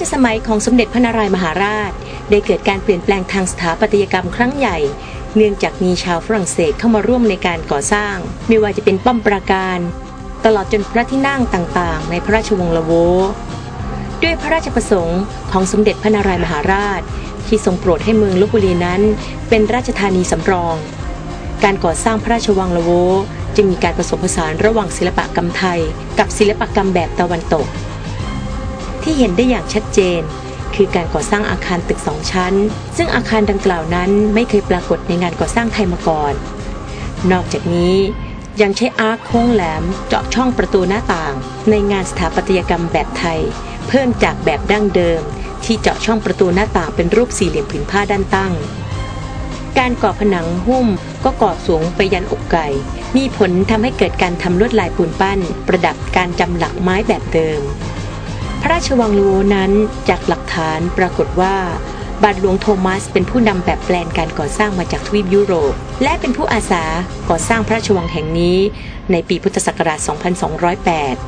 ชสมัยของสมเด็จพระนารายมหาราช ได้เกิดการเปลี่ยนแปลงทางสถาปัตยกรรมครั้งใหญ่ เนื่องจากมีชาวฝรั่งเศสเข้ามาร่วมในการก่อสร้าง ไม่ว่าจะเป็นป้อมปราการ ตลอดจนพระที่นั่งต่างๆ ในพระราชวงศ์ละโว ด้วยพระราชประสงค์ของสมเด็จพระนารายมหาราช ที่ทรงโปรดให้เมืองลบบุรีนั้น เป็นราชธานีสำรอง การก่อสร้างพระราชวังละโว จึงมีการผสมผสานระหว่างศิลปกรรมไทย กับศิลปกรรมแบบตะวันตก ที่เห็นได้อย่างชัดเจน คือการก่อสร้างอาคารตึกสองชั้น ซึ่งอาคารดังกล่าวนั้นไม่เคยปรากฏในงานก่อสร้างไทยมาก่อน นอกจากนี้ยังใช้อาร์คโค้งแหลมเจาะช่องประตูหน้าต่าง ในงานสถาปัตยกรรมแบบไทย เพิ่มจากแบบดั้งเดิม ที่เจาะช่องประตูหน้าต่างเป็นรูปสี่เหลี่ยมผืนผ้าด้านตั้ง การก่อผนังหุ้มก็ก่อสูงไปยันอกไก่ มีผลทำให้เกิดการทำลวดลายปูนปั้น ประดับการจำหลักไม้แบบเดิม ระราชวังลูโวนั้นจากหลักฐานปรากฏว่าบาทหลวงโทมัสเป็นผู้นำแบบแปลนการก่อสร้างมาจากทวีปยุโรป และเป็นผู้อาสาก่อสร้างพระราชวังแห่งนี้ในปีพุทธศักราช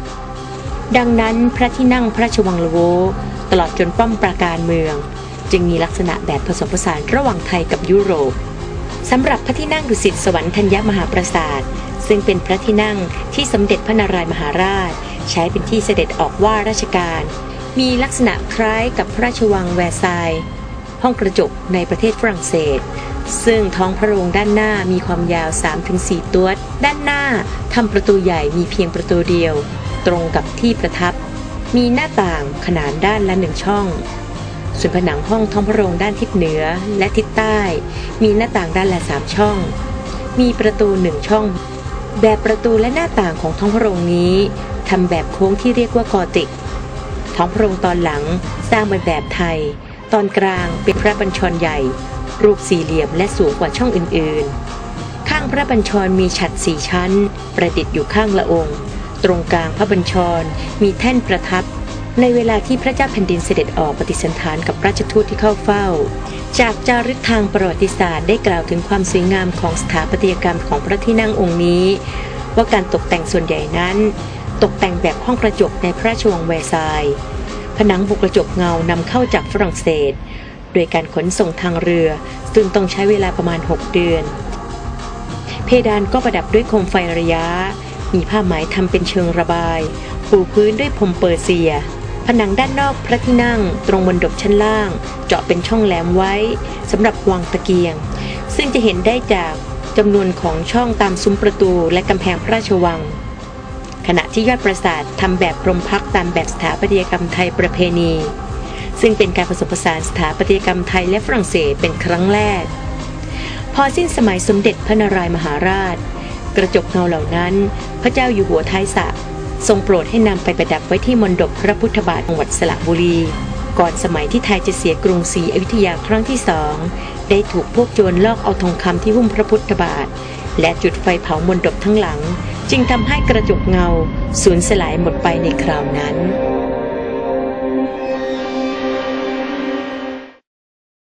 2208 ดังนั้นพระที่นั่งพระราชวังลูโวตลอดจนป้อมปราการเมือง จึงมีลักษณะแบบผสมผสานระหว่างไทยกับยุโรปสำหรับพระที่นั่งดุสิตสวรรค์ธัญมหาปราสาท ซึ่งเป็นพระที่นั่งที่สมเด็จพระนารายมหาราช ใช้เป็นที่เสด็จออกว่าราชการ มีลักษณะคล้ายกับพระราชวังแวร์ซายน์ห้องกระจกในประเทศฝรั่งเศส ซึ่งท้องพระโรงด้านหน้ามีความยาว 3-4 ตัว ด้านหน้าทำประตูใหญ่มีเพียงประตูเดียว ตรงกับที่ประทับ มีหน้าต่างขนานด้านละหนึ่งช่อง ส่วนผนังห้องท้องพระโรงด้านทิศเหนือและทิศใต้ มีหน้าต่างด้านละสามช่อง มีประตูหนึ่งช่อง แบบประตูและหน้าต่างของท้องพระโรงนี้ ทำแบบโค้งที่เรียกว่ากอติก ท้องพระโรงตอนหลังสร้างเป็นแบบไทย ตอนกลางเป็นพระบัญชรใหญ่ รูปสี่เหลี่ยมและสูงกว่าช่องอื่นๆ ข้างพระบัญชรมีฉัตรสี่ชั้น ประดิษฐ์อยู่ข้างละองค์ ตรงกลางพระบัญชรมีแท่นประทับในเวลาที่พระเจ้าแผ่นดินเสด็จออกปฏิสันถานกับราชทูตที่เข้าเฝ้า จากจารึกทางประวัติศาสตร์ได้กล่าวถึงความสวยงามของสถาปัตยกรรมของพระที่นั่งองค์นี้ ว่าการตกแต่งส่วนใหญ่นั้น ตกแต่งแบบห้องกระจกในพระราชวังแวร์ซายน์ผนังบุกระจกเงานำเข้าจากฝรั่งเศส โดยการขนส่งทางเรือ ซึ่งต้องใช้เวลาประมาณ 6 เดือน เพดานก็ประดับด้วยโคมไฟระยะ มีผ้าไหมทำเป็นเชิงระบาย ปูพื้นด้วยพรมเปอร์เซีย ผนังด้านนอกพระที่นั่ง ตรงบนดบชั้นล่าง เจาะเป็นช่องแหลมไว้สำหรับวางตะเกียง ซึ่งจะเห็นได้จากจำนวนของช่องตามซุ้มประตูและกำแพงพระราชวัง ขณะที่ยอดปราสาททำแบบพรมพักตามแบบสถาปัตยกรรมไทยประเพณี ซึ่งเป็นการผสมผสานสถาปัตยกรรมไทยและฝรั่งเศสเป็นครั้งแรก พอสิ้นสมัยสมเด็จพระนารายมหาราช กระจกเงาเหล่านั้น พระเจ้าอยู่หัวท้ายสระทรงโปรดให้นำไปประดับไว้ที่มณฑปพระพุทธบาทจังหวัดสระบุรี ก่อนสมัยที่ไทยจะเสียกรุงศรีอยุธยาครั้งที่สองได้ถูกพวกโจรลอกเอาทองคำที่หุ้มพระพุทธบาท และจุดไฟเผามณฑปทั้งหลัง จึงทำให้กระจกเงาสูญสลายหมดไปในคราวนั้น